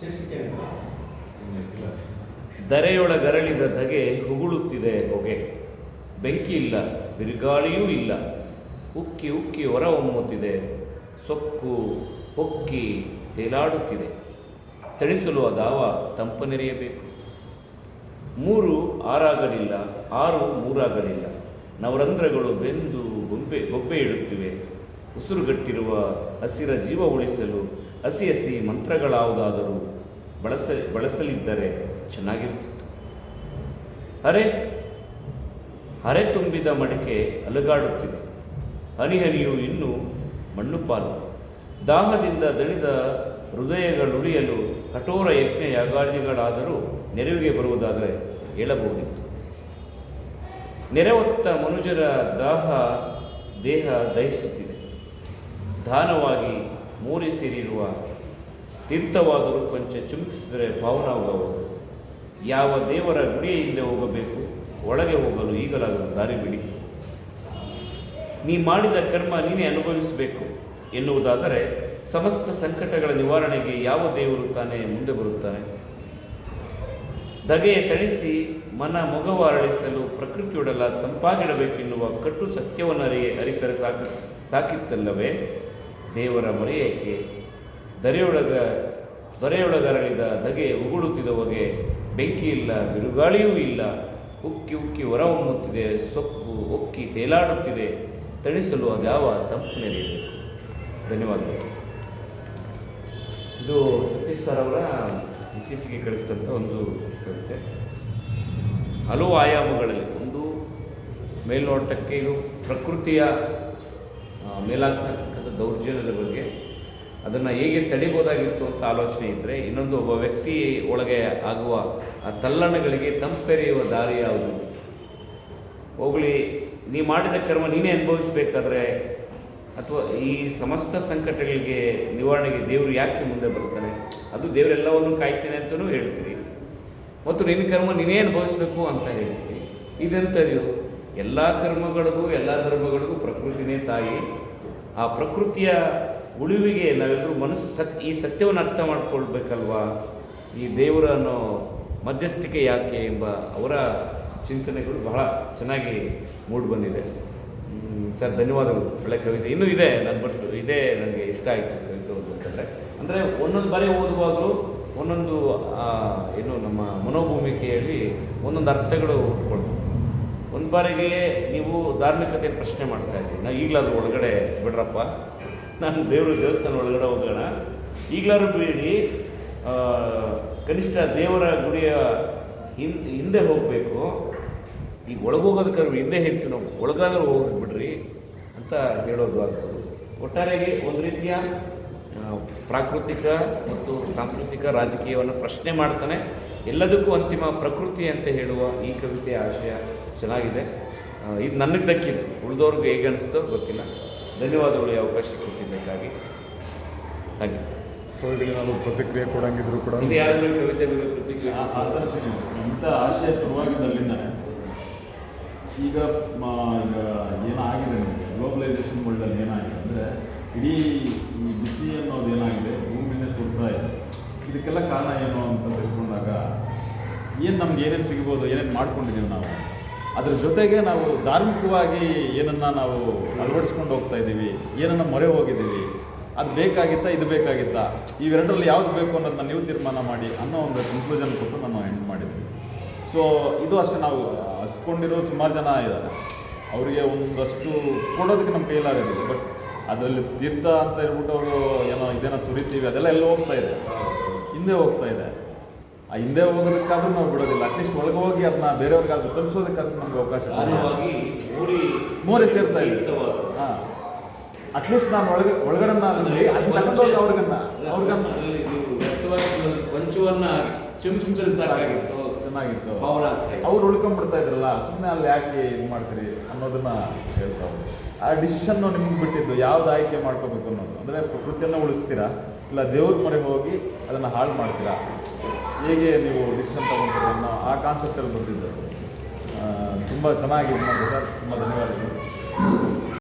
ಶೀರ್ಷಿಕೆ ಧರೆಯೊಳಗರಳಿದ ಧಗೆ ಹುಗುಳುತ್ತಿದೆ ಹೊಗೆ. ಬೆಂಕಿ ಇಲ್ಲ ಬಿರುಗಾಳಿಯೂ ಇಲ್ಲ. ಉಕ್ಕಿ ಉಕ್ಕಿ ಹೊರ ಹೊಮ್ಮುತ್ತಿದೆ ಸೊಕ್ಕು ಹೊಕ್ಕಿ ತೇಲಾಡುತ್ತಿದೆ. ತಣಿಸಲು ಅದಾವ ತಂಪನೆರೆಯಬೇಕು. ಮೂರು ಆರಾಗಲಿಲ್ಲ ಆರು ಮೂರಾಗಲಿಲ್ಲ. ನವರಂಧ್ರಗಳು ಬೆಂದು ಬೊಂಬೆ ಗೊಬ್ಬೆ ಇಡುತ್ತಿವೆ. ಉಸಿರುಗಟ್ಟಿರುವ ಹಸಿರ ಜೀವ ಉಳಿಸಲು ಹಸಿ ಹಸಿ ಮಂತ್ರಗಳಾವುದಾದರೂ ಬಳಸ, ಬಳಸಲಿದ್ದರೆ ಚೆನ್ನಾಗಿರುತ್ತಿತ್ತು. ಅರೆ ಹರೆ ತುಂಬಿದ ಮಡಿಕೆ ಅಲುಗಾಡುತ್ತಿದೆ. ಹನಿ ಹನಿಯು ಇನ್ನೂ ಮಣ್ಣು ಪಾಲು. ದಾಹದಿಂದ ದಣಿದ ಹೃದಯಗಳುಳಿಯಲು ಕಠೋರ ಯಜ್ಞ ಯಾಗಾದಿಗಳಾದರೂ ನೆರವಿಗೆ ಬರುವುದಾದರೆ ಹೇಳಬಹುದಿತ್ತು. ನೆರೆವತ್ತ ಮನುಜರ ದಾಹ ದೇಹ ದಹಿಸುತ್ತಿದೆ. ದಾನವಾಗಿ ಮೂರಿಸಿರಿರುವ ತೀರ್ಥವಾದರೂ ಕೊಂಚ ಚುಮುಕಿಸಿದರೆ ಪಾವನವಾಗುವುದು ಯಾವ ದೇವರ ಗುಡಿಯ ಹಿಂದೆ ಹೋಗಬೇಕು, ಒಳಗೆ ಹೋಗಲು ಈಗಲಾದರೂ ದಾರಿ ಬಿಡಿ. ನೀ ಮಾಡಿದ ಕರ್ಮ ನೀನೇ ಅನುಭವಿಸಬೇಕು ಎನ್ನುವುದಾದರೆ ಸಮಸ್ತ ಸಂಕಟಗಳ ನಿವಾರಣೆಗೆ ಯಾವ ದೇವರು ತಾನೇ ಮುಂದೆ ಬರುತ್ತಾನೆ? ದಗೆ ತಣಿಸಿ ಮನ ಮೊಗವ ಅರಳಿಸಲು ಪ್ರಕೃತಿಯೊಡಲ ತಂಪಾಗಿಡಬೇಕೆನ್ನುವ ಕಟ್ಟು ಸತ್ಯವನ್ನು ಅರಿಯೇ ಅರಿತರೆ ಸಾಕು, ಸಾಕಿತ್ತಲ್ಲವೇ? ದೇವರ ಮೊರೆಯಕ್ಕೆ ದರೆಯೊಳಗ, ದೊರೆಯೊಳಗರಳಿದ ಧಗೆ ಉಗುಳುತ್ತಿದ ಹೊಗೆ ಬೆಂಕಿ ಇಲ್ಲ ಬಿರುಗಾಳಿಯೂ ಇಲ್ಲ. ಉಕ್ಕಿ ಉಕ್ಕಿ ಹೊರಹೊಮ್ಮುತ್ತಿದೆ ಸೊಕ್ಕು ಒಕ್ಕಿ ತೇಲಾಡುತ್ತಿದೆ. ತಣಿಸಲು ಅದ್ಯಾವ ತಂಪು ನೆರೆಯಬೇಕು ಧನ್ಯವಾದಗಳು. ಇದು ಸತೀಶ್ ಸರ್ ಅವರ ಇತ್ತೀಚೆಗೆ ಕಳಿಸಿದಂಥ ಒಂದು ಕವಿತೆ. ಹಲವು ಆಯಾಮಗಳಲ್ಲಿ ಒಂದು ಮೇಲ್ನೋಟಕ್ಕೆ ಇದು ಪ್ರಕೃತಿಯ ಮೇಲಾಗ್ತಕ್ಕಂಥ ದೌರ್ಜನ್ಯದ ಬಗ್ಗೆ ಅದನ್ನು ಹೇಗೆ ತಡಿಬೋದಾಗಿತ್ತು ಅಂತ ಆಲೋಚನೆ ಇದ್ದರೆ ಇನ್ನೊಂದು ಒಬ್ಬ ವ್ಯಕ್ತಿ ಒಳಗೆ ಆಗುವ ಆ ತಲ್ಲಣಗಳಿಗೆ ತಂಪೆರೆಯುವ ದಾರಿ ಯಾವುದು? ಹೋಗಲಿ, ನೀ ಮಾಡಿದ ಕರ್ಮ ನೀನೇ ಅನುಭವಿಸಬೇಕಾದ್ರೆ ಅಥವಾ ಈ ಸಮಸ್ತ ಸಂಕಟಗಳಿಗೆ ನಿವಾರಣೆಗೆ ದೇವರು ಯಾಕೆ ಮುಂದೆ ಬರ್ತಾನೆ? ಅದು ದೇವರೆಲ್ಲವನ್ನು ಕಾಯ್ತೇನೆ ಅಂತಲೂ ಹೇಳ್ತೀರಿ. ಮತ್ತು ನಿನ್ನ ಕರ್ಮ ನೀನೇ ಅನುಭವಿಸಬೇಕು ಅಂತ ಹೇಳ್ತೀರಿ. ಇದೆಂಥದ್ದು? ಎಲ್ಲ ಕರ್ಮಗಳಿಗೂ, ಎಲ್ಲ ಧರ್ಮಗಳಿಗೂ ಪ್ರಕೃತಿನೇ ತಾಯಿ. ಆ ಪ್ರಕೃತಿಯ ಉಳಿವಿಗೆ ನಾವೆಲ್ಲರೂ ಮನಸ್ಸು ಸತ್ಯ, ಈ ಸತ್ಯವನ್ನು ಅರ್ಥ ಮಾಡ್ಕೊಳ್ಬೇಕಲ್ವಾ? ಈ ದೇವರ ಅನ್ನೋ ಮಧ್ಯಸ್ಥಿಕೆ ಯಾಕೆ ಎಂಬ ಅವರ ಚಿಂತನೆಗಳು ಬಹಳ ಚೆನ್ನಾಗಿ ಮೂಡಿಬಂದಿದೆ ಸರ್, ಧನ್ಯವಾದಗಳು. ಒಳ್ಳೆ ಕವಿತೆ. ಇನ್ನೂ ಇದೆ, ನಾನು ಬರ್ತು ಇದೇ ನನಗೆ ಇಷ್ಟ ಆಯಿತು ಕವಿತೆ ಓದಬೇಕಂದ್ರೆ ಅಂದರೆ ಒಂದೊಂದು ಬಾರಿ ಓದುವಾಗಲೂ ಒಂದೊಂದು ಏನು ನಮ್ಮ ಮನೋಭೂಮಿಕೆಯಲ್ಲಿ ಒಂದೊಂದು ಅರ್ಥಗಳು ಹುಟ್ಕೊಳ್ತು ಒಂದು ಬಾರಿಗೆ ನೀವು ಧಾರ್ಮಿಕತೆ ಪ್ರಶ್ನೆ ಮಾಡ್ತಾ ಇದ್ದೀವಿ ನಾ ಈಗಲಾದ್ರೂ ಒಳಗಡೆ ಬಿಡ್ರಪ್ಪ. ನಾನು ದೇವರು ದೇವಸ್ಥಾನ ಒಳಗಡೆ ಹೋಗೋಣ. ಈಗಲಾದ್ರೂ ಬಿಡಿ. ಕನಿಷ್ಠ ದೇವರ ಗುಡಿಯ ಹಿಂದೆ ಹಿಂದೆ ಹೋಗಬೇಕು. ಈಗ ಒಳಗೆ ಹೋಗೋದಕ್ಕಾದ್ರೂ ಹಿಂದೆ ಹೇಳ್ತೀವಿ ನಾವು, ಒಳಗಾದ್ರೂ ಹೋಗಿ ಬಿಡ್ರಿ ಅಂತ ಹೇಳೋದು ಆಗ್ಬೋದು. ಒಟ್ಟಾರೆಯಾಗಿ ಒಂದು ರೀತಿಯ ಪ್ರಾಕೃತಿಕ ಮತ್ತು ಸಾಂಸ್ಕೃತಿಕ ರಾಜಕೀಯವನ್ನು ಪ್ರಶ್ನೆ ಮಾಡ್ತಾನೆ. ಎಲ್ಲದಕ್ಕೂ ಅಂತಿಮ ಪ್ರಕೃತಿ ಅಂತ ಹೇಳುವ ಈ ಕವಿತೆಯ ಆಶಯ ಚೆನ್ನಾಗಿದೆ. ಇದು ನನಗೆ ದಕ್ಕಿದ್ದು ಉಳಿದವ್ರಿಗೆ ಹೇಗೆ ಅನಿಸ್ತೋ ಗೊತ್ತಿಲ್ಲ. ಧನ್ಯವಾದಗಳು ಈ ಅವಕಾಶ ಕೊಟ್ಟಿದ್ದಕ್ಕಾಗಿ. Thank you. ಕವಿಗಳಿಗೆ ನಾವು ಪ್ರತಿಕ್ರಿಯೆ ಕೊಡಂಗಿದ್ರು ಕೂಡ. ಇದು ಯಾರಾದರೂ ಕವಿತೆ ಮೇಲೆ ಪ್ರತಿಕ್ರಿಯೆ ಇಂಥ ಆಶಯ ಶುರುವಾಗಿದ್ದಲ್ಲಿಂದಾನೆ ಈಗ ಮ- ಈಗ ಏನಾಗಿದೆ ನಿಮಗೆ? ಗ್ಲೋಬಲೈಸೇಷನ್ ವರ್ಲ್ಡಲ್ಲಿ ಏನಾಗಿದೆ? ಅಂದರೆ ಇಡೀ ಈ ಬಿಸಿ ಅನ್ನೋದು ಏನಾಗಿದೆ? ಭೂಮಿನೇ ಸುಡ್ತಾ ಇದೆ. ಇದಕ್ಕೆಲ್ಲ ಕಾರಣ ಏನು ಅಂತ ತಿಳ್ಕೊಂಡಾಗ ಏನು ನಮ್ಗೆ ಏನೇನು ಸಿಗ್ಬೋದು ಏನೇನು ಮಾಡ್ಕೊಂಡಿದ್ದೀವಿ ನಾವು? ಅದ್ರ ಜೊತೆಗೆ ನಾವು ಧಾರ್ಮಿಕವಾಗಿ ಏನನ್ನ ನಾವು ಅಳವಡಿಸ್ಕೊಂಡು ಹೋಗ್ತಾ ಇದ್ದೀವಿ ಏನನ್ನ ಮೊರೆ ಹೋಗಿದ್ದೀವಿ ಅದು ಬೇಕಾಗಿತ್ತಾ ಇದು ಬೇಕಾಗಿತ್ತಾ ಇವೆರಡರಲ್ಲಿ ಯಾವ್ದು ಬೇಕು ಅನ್ನೋದನ್ನ ನೀವು ತೀರ್ಮಾನ ಮಾಡಿ ಅನ್ನೋ ಒಂದು ಕನ್ಕ್ಲೂಷನ್ ಕೊಟ್ಟು ನಾನು ಎಂಡ್ ಮಾಡಿದ್ವಿ ಸೊ ಇದು ಅಷ್ಟೇ ನಾವು ಹಸ್ಕೊಂಡಿರೋ ಸುಮಾರು ಜನ ಇದ್ದಾರೆ. ಅವರಿಗೆ ಒಂದಷ್ಟು ಕೊಡೋದಕ್ಕೆ ನಮ್ಮ ಕೈಲಾಗೋದಿಲ್ಲ ಬಟ್ ಅದರಲ್ಲಿ ತೀರ್ಥ ಅಂತ ಹೇಳ್ಬಿಟ್ಟು ಅವರು ಏನೋ ಇದೇನೋ ಸುರಿತೀವಿ ಅದೆಲ್ಲ ಎಲ್ಲ ಹೋಗ್ತಾ ಇದೆ. ಹಿಂದೆ ಹೋಗ್ತಾ ಇದೆ. ಹಿಂದೆ ಹೋಗೋದಕ್ಕಾದ್ರೂ ನಾವು ಬಿಡೋದಿಲ್ಲ. ಅಟ್ಲೀಸ್ಟ್ ಒಳಗೆ ಹೋಗಿ ಅದನ್ನ ಬೇರೆಯವ್ರಿಗಾದ್ರೂ ತಲುಪಿಸೋದಕ್ಕಾದ್ರೂ ನಮ್ಗೆ ಅವಕಾಶ ಮೂರೇ ಸೇರ್ತಾ ಇದೆ. ಹಾಂ. ಅಟ್ಲೀಸ್ಟ್ ನಾನು ಒಳಗೆ ತಗೊಂಡೋಗಿ ಅವ್ರಿಗನ್ನ ಅವ್ರಿಗನ್ನ. ಸಾಕಾಗಿತ್ತು. ಚೆನ್ನಾಗಿತ್ತು. ಅವ್ರು ಉಳ್ಕೊಂಡ್ಬಿಡ್ತಾ ಇದ್ರಲ್ಲ ಸುಮ್ಮನೆ ಅಲ್ಲಿ ಯಾಕೆ ಇದು ಮಾಡ್ತೀರಿ ಅನ್ನೋದನ್ನ ಹೇಳ್ತಾವ್ರು. ಆ ಡಿಸಿಷನ್ ನಿಮ್ಗೆ ಬಿಟ್ಟಿದ್ದು ಯಾವ್ದು ಆಯ್ಕೆ ಮಾಡ್ಕೋಬೇಕು ಅನ್ನೋದು. ಅಂದರೆ ಪ್ರಕೃತಿಯನ್ನ ಉಳಿಸ್ತೀರಾ? ಇಲ್ಲ, ದೇವ್ರ ಮೊರೆಗೆ ಹೋಗಿ ಅದನ್ನು ಹಾಳು ಮಾಡ್ತೀರಾ? ಹೇಗೆ ನೀವು ಡಿಸಿಷನ್ ತಗೊಂತೀರ ಅನ್ನೋ ಆ ಕಾನ್ಸೆಪ್ಟಲ್ಲಿ ಬಂದಿದ್ದರು ತುಂಬ ಚೆನ್ನಾಗಿ ಮಾಡಿದ್ರೆ ತುಂಬ ಧನ್ಯವಾದಗಳು.